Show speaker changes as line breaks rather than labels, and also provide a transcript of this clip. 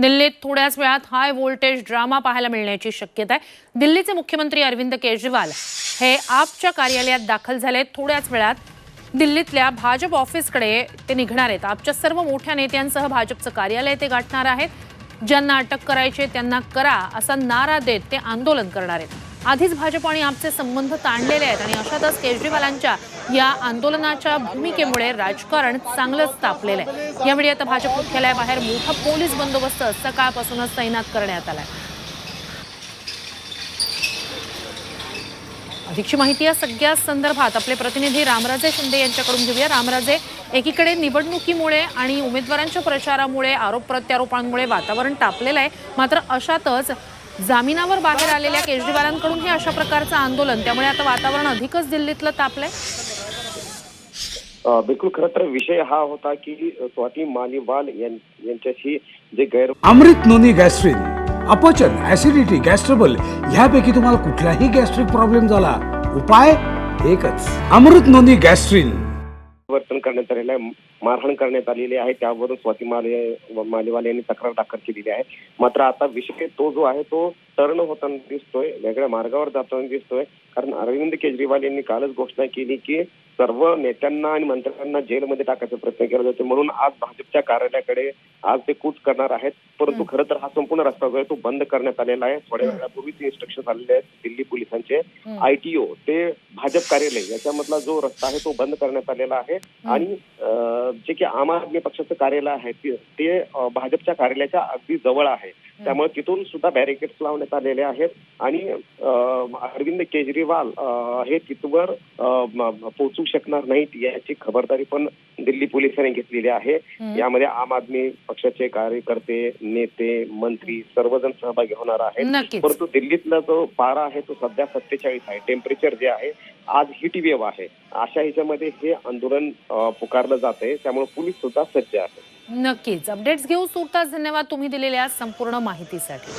दिल्लीत थोड्याच वेळात हाय व्होल्टेज ड्रामा पाहायला मिळण्याची शक्यता आहे. दिल्लीचे मुख्यमंत्री अरविंद केजरीवाल हे आपच्या कार्यालयात दाखल झाले थोड्याच वेळात दिल्लीतल्या भाजप ऑफिसकडे ते निघणार आहेत. आपच्या सर्व मोठ्या नेत्यांसह भाजपचं कार्यालय ते गाठणार आहेत. ज्यांना अटक करायचे त्यांना करा असा नारा देत ते आंदोलन करणार आहेत. आधीच भाजप आणि आपचे संबंध ताणलेले आहेत आणि अशातच केजरीवालांच्या या आंदोलनाच्या भूमिकेमुळे राजकारण चांगलंच तापलेलं आहे. यावेळी आता भाजप मुख्यालयाबाहेर मोठा पोलीस बंदोबस्त सकाळपासूनच तैनात करण्यात आलाय. अधिकची माहिती या सगळ्या संदर्भात आपले प्रतिनिधी रामराजे शिंदे यांच्याकडून घेऊया. रामराजे एकीकडे निवडणुकीमुळे आणि उमेदवारांच्या प्रचारामुळे आरोप प्रत्यारोपांमुळे वातावरण तापलेलं आहे. मात्र अशातच जामिनावर बाहेर आलेल्या केजरीवालांकडून हे अशा प्रकारचं आंदोलन? त्यामुळे आता वातावरण अधिकच दिल्लीतलं तापलंय?
अ, बिलकुल खरं तर विषय हा होता की स्वाती मालिवाल यां- यांच्याशी जे गैर
अमृत नोनी गॅस्ट्रिन अपचन ऍसिडिटी गॅस्ट्रबल ह्यापैकी तुम्हाला कुठलाही गॅस्ट्रिक प्रॉब्लेम झाला उपाय एकच. अमृत नोनी गॅस्ट्रिन
वर्तन करण्यात आलेलं आहे. मारहाण करण्यात आलेली आहे. त्यावरून स्वाती माले मालेवाले यांनी तक्रार दाखल केलेली आहे. मात्र आता विषय तो जो आहे तो टर्न होताना दिसतोय. वेगळ्या मार्गावर जाताना दिसतोय. कारण अरविंद केजरीवाल यांनी कालच घोषणा केली की सर्व नेत्यांना आणि मंत्र्यांना जेलमध्ये टाकायचा प्रयत्न केला जातो. म्हणून आज भाजपच्या कार्यालयाकडे आज ते कूच करणार आहेत. परंतु खरं तर हा संपूर्ण रस्ता जो आहे तो बंद करण्यात आलेला आहे. थोड्या वेळापूर्वीच इन्स्ट्रक्शन आलेले आहेत दिल्ली पोलिसांचे. आयटीओ ते भाजप कार्यालय याच्यामधला जो रस्ता आहे तो बंद करण्यात आलेला आहे. आणि जे की आम आदमी पक्षाचं कार्यालय आहे ते- भाजपच्या कार्यालयाच्या अगदी जवळ आहे. त्यामुळे तिथून सुद्धा बॅरिकेड्स लावण्यात आलेले आहेत. आणि अरविंद केजरीवाल हे तिथवर पोहोचू शकणार नाहीत याची खबरदारी पण दिल्ली पोलिसांनी घेतलेली आहे. यामध्ये आम आदमी पक्षाचे कार्यकर्ते नेते मंत्री सर्वजण सहभागी होणार आहेत. परंतु दिल्लीतला जो पारा आहे तो सध्या सत्तेचाळीस आहे. टेम्परेचर जे आहे आज हिट वेव्ह आहे. अशा ह्याच्यामध्ये हे आंदोलन पुकारलं जात आहे त्यामुळे पोलीस सुद्धा सज्ज आहे
नक्कीच. अपडेट्स घेऊ सुरताच धन्यवाद तुम्ही दिलेल्या संपूर्ण माहितीसाठी.